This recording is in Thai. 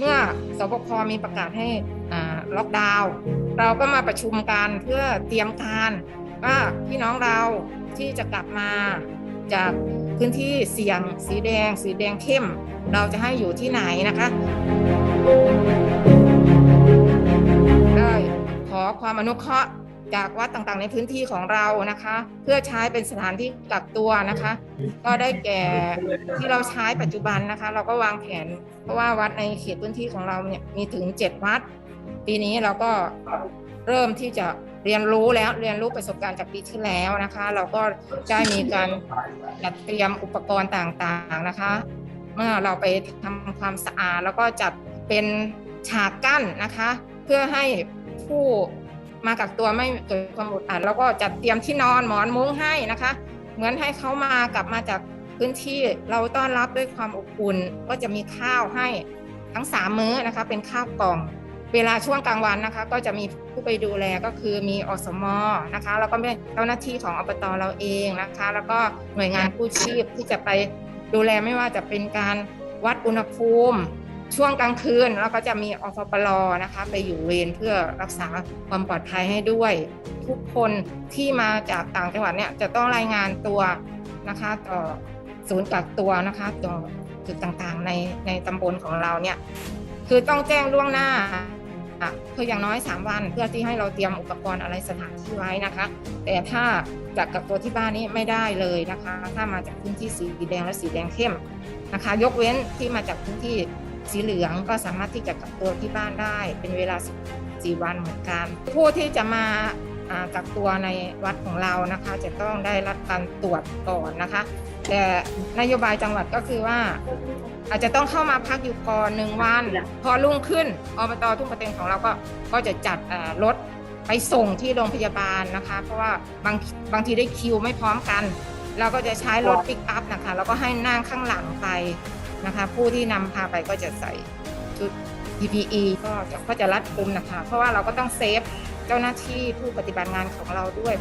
เมื่อสบคมีประกาศให้ล็อกดาวน์เราก็มาประชุมกันเพื่อเตรียมการว่าพี่น้องเราที่จะกลับมาจากพื้นที่เสี่ยงสีแดง สีแดงเข้ม เราจะให้อยู่ที่ไหนนะคะได้ขอความอนุเคราะห์ จากวัดต่างๆ ในพื้นที่ของเรานะคะ เพื่อใช้เป็นสถานที่กักตัวนะคะ ก็ได้แก่ที่เราใช้ปัจจุบันนะคะ เราก็วางแผน เพราะว่าวัดในเขตพื้นที่ของเราเนี่ยมีถึง 7 วัด ปีนี้เราก็เริ่มที่จะเรียนรู้แล้วเรียนรู้ประสบการณ์จากปีที่แล้วนะคะ เราก็ได้มีการจัดเตรียมอุปกรณ์ต่างๆนะคะ เมื่อเราไปทำความสะอาดแล้วก็จัดเป็นฉากกั้นนะคะ เพื่อให้ผู้ มากักตัวไม่เกิดความอดอัดแล้วก็จัดเตรียมที่นอนหมอนมุ้งให้นะคะ เหมือนให้เขามากลับมาจากพื้นที่เราต้อนรับด้วยความอบอุ่นก็จะมีข้าวให้ทั้งสามมื้อนะคะเป็นข้าวกล่อง เวลาช่วงกลางวันนะคะ ก็จะมีผู้ไปดูแลก็คือมีอสมอนะคะแล้วก็เป็นเจ้าหน้าที่ของอบตเราเองนะคะ แล้วก็หน่วยงานกู้ชีพที่จะไปดูแลไม่ว่าจะเป็นการวัดอุณหภูมิ ช่วงกลางคืนแล้วก็จะมีอฟปลนะคะไปอยู่เวรเพื่อรักษาความปลอดภัยให้ด้วย ทุกคนที่มาจากต่างจังหวัดเนี่ยจะต้องรายงานตัวนะคะต่อศูนย์กักตัวนะคะต่อจุดต่างๆในในตำบลของเราเนี่ยคือต้องแจ้งล่วงหน้าอะคืออย่างน้อย 3 วันเพื่อที่ให้เราเตรียมอุปกรณ์อะไรสถานที่ไว้นะคะ แต่ถ้าจากกักตัวที่บ้านนี้ไม่ได้เลยนะคะ ถ้ามาจากพื้นที่สีแดงและสีแดงเข้มนะคะ ยกเว้นที่มาจากพื้นที่ สีเหลืองก็สามารถที่จะกักตัวที่บ้านได้ เป็นเวลา 14 วันเหมือนกัน ผู้ที่จะมากักตัวในวัดของเรานะคะ จะต้องได้รับการตรวจก่อนนะคะ แต่นโยบายจังหวัดก็คือว่า อาจจะต้องเข้ามาพักอยู่ก่อนหนึ่งวัน พอรุ่งขึ้นอบตทุ่งประเต็งของเราก็ก็จะจัดรถไปส่งที่โรงพยาบาลนะคะ เพราะว่าบางบางทีได้คิวไม่พร้อมกัน เราก็จะใช้รถปิกอัพนะคะแล้วก็ให้นั่งข้างหลังไป นะคะ ผู้ที่นำพาไปก็จะใส่ชุด PPE ก็จะก็จะรัดกุมนะคะ เพราะว่าเราก็ต้องเซฟเจ้าหน้าที่ผู้ปฏิบัติงานของเราด้วย